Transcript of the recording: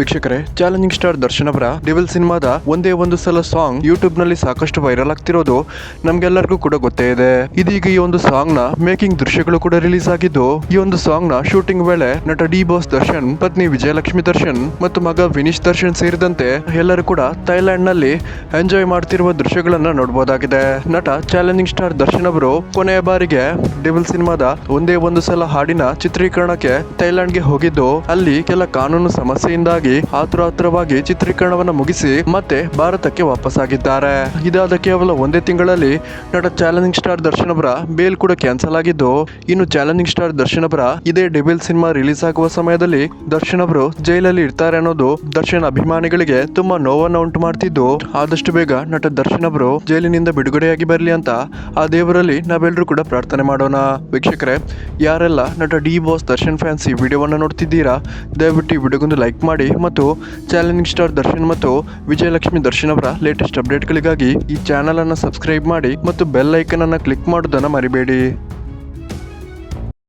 ವೀಕ್ಷಕರೇ, challenging star Darshan ಅವರ devil ಸಿನಿಮಾದ ಒಂದೇ ಒಂದು ಸಲ ಸಾಂಗ್ ಯೂಟ್ಯೂಬ್ನಲ್ಲಿ ಸಾಕಷ್ಟು ವೈರಲ್ ಆಗ್ತಿರೋದು ನಮ್ಗೆಲ್ಲರಿಗೂ ಕೂಡ ಗೊತ್ತೇ ಇದೆ. ಇದೀಗ ಈ ಒಂದು ಸಾಂಗ್ನ ಮೇಕಿಂಗ್ ದೃಶ್ಯಗಳು ಕೂಡ ರಿಲೀಸ್ ಆಗಿದ್ದು, ಈ ಒಂದು ಸಾಂಗ್ನ ಶೂಟಿಂಗ್ ವೇಳೆ ನಟ ಡಿ ಬಾಸ್ ದರ್ಶನ್, ಪತ್ನಿ ವಿಜಯಲಕ್ಷ್ಮಿ ದರ್ಶನ್ ಮತ್ತು ಮಗ ವಿನೀಶ್ ದರ್ಶನ್ ಸೇರಿದಂತೆ ಎಲ್ಲರೂ ಕೂಡ ಥೈಲ್ಯಾಂಡ್ನಲ್ಲಿ ಎಂಜಾಯ್ ಮಾಡ್ತಿರುವ ದೃಶ್ಯಗಳನ್ನ ನೋಡಬಹುದಾಗಿದೆ ನಟ ಚಾಲೆಂಜಿಂಗ್ ಸ್ಟಾರ್ ದರ್ಶನ್ ಅವರು ಕೊನೆಯ ಬಾರಿಗೆ ಡಿವಿಲ್ ಸಿನಿಮಾದ ಒಂದೇ ಒಂದು ಸಲ ಹಾಡಿನ ಚಿತ್ರೀಕರಣಕ್ಕೆ ಥೈಲ್ಯಾಂಡ್ಗೆ ಹೋಗಿದ್ದು, ಅಲ್ಲಿ ಕೆಲ ಕಾನೂನು ಸಮಸ್ಯೆಯಿಂದಾಗಿ ಆತುರ ಆತುರವಾಗಿ ಚಿತ್ರೀಕರಣವನ್ನು ಮುಗಿಸಿ ಮತ್ತೆ ಭಾರತಕ್ಕೆ ವಾಪಸ್ಸಾಗಿದ್ದಾರೆ. ಇದಾದ ಕೇವಲ ಒಂದೇ ತಿಂಗಳಲ್ಲಿ ನಟ ಚಾಲೆಂಜಿಂಗ್ ಸ್ಟಾರ್ ದರ್ಶನ್ ಅವರ ಬೇಲ್ ಕೂಡ ಕ್ಯಾನ್ಸಲ್ ಆಗಿದ್ದು, ಇನ್ನು ಚಾಲೆಂಜಿಂಗ್ ಸ್ಟಾರ್ ದರ್ಶನ್ ಅವರ ಇದೇ ಡೆಬಿಲ್ ಸಿನಿಮಾ ರಿಲೀಸ್ ಆಗುವ ಸಮಯದಲ್ಲಿ ದರ್ಶನ್ ಅವರು ಜೈಲಲ್ಲಿ ಇರ್ತಾರೆ ಅನ್ನೋದು ದರ್ಶನ್ ಅಭಿಮಾನಿಗಳಿಗೆ ತುಂಬಾ ನೋವನ್ನು ಉಂಟು ಮಾಡ್ತಿದ್ದು. ಆದಷ್ಟು ಬೇಗ ನಟ ದರ್ಶನ್ ಅವರು ಜೈಲಿನಿಂದ ಬಿಡುಗಡೆಯಾಗಿ ಬರಲಿ ಅಂತ ಆ ದೇವರಲ್ಲಿ ನಾವೆಲ್ಲರೂ ಕೂಡ ಪ್ರಾರ್ಥನೆ ಮಾಡೋಣ. ವೀಕ್ಷಕರೇ, ಯಾರೆಲ್ಲ ನಟ ಡಿ ಬಾಸ್ ದರ್ಶನ್ ಫ್ಯಾನ್ಸ್ ಈ ವಿಡಿಯೋವನ್ನು ನೋಡ್ತಿದ್ದೀರಾ, ದಯವಿಟ್ಟು ಈ ವಿಡಿಯೋಗೊಂದು ಲೈಕ್ ಮಾಡಿ ಮತ್ತು ಚಾಲೆಂಜಿಂಗ್ ಸ್ಟಾರ್ ದರ್ಶನ್ ಮತ್ತು ವಿಜಯಲಕ್ಷ್ಮಿ ದರ್ಶನ್ ಅವರ ಲೇಟೆಸ್ಟ್ ಅಪ್ಡೇಟ್ಗಳಿಗಾಗಿ ಈ ಚಾನಲನ್ನು ಸಬ್ಸ್ಕ್ರೈಬ್ ಮಾಡಿ ಮತ್ತು ಬೆಲ್ ಐಕನ್ ಅನ್ನು ಕ್ಲಿಕ್ ಮಾಡೋದನ್ನು ಮರಿಬೇಡಿ.